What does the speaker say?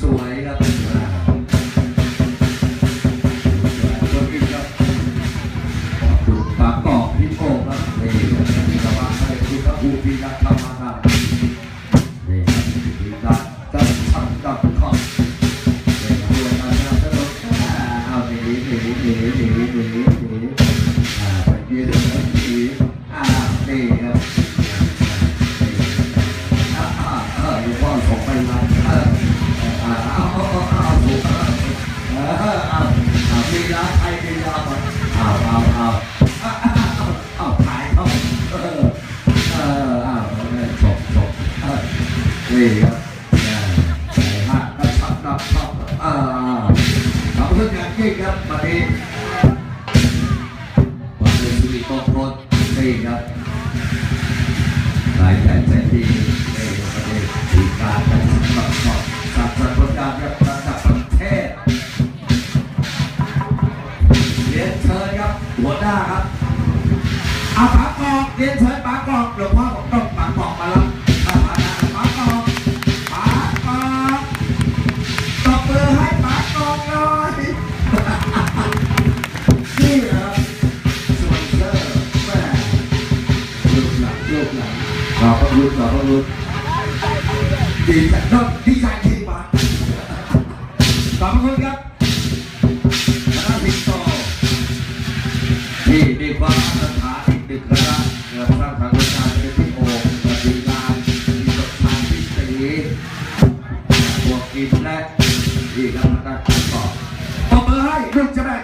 สวยๆครับแม่ปากกอกพี่โป้ครับนี่มีกระบะให้คุณพระภูมินักธรรมนานี่มีการจัดทำกับข้อเป็นตัวการงานสนุกเอาหนีหนีหนีหนีหนีหนีไปยืนหนีอ่านี่ครับ อาเอาเอาเอาเอาเอาถ่ายเขาเออเออเอาเอาเลยจบจบเออนี่ครับอ่าใส่หักกระชับกระชับอ่าขอบคุณอย่างยิ่งครับวันนี้วันนี้สุริโตโพธิ์นี่ครับหลายแสนแสนดี หัวหน้าครับเอาปากกอกเรียนเชิญปากกอกหลวงพ่อบอกต้องปากกอกมาแล้วปากปากอกปากกอกตบมือให้ปากกอกหน่อยนี่เหรอสปอนเซอร์แม่ลูกหลังลูกหลังขอบพระคุณขอบพระคุณดีใจดีใจจริงปะขอบคุณครับ กินและที่กแลังการประกอบตบมือให้ลูกจะแบก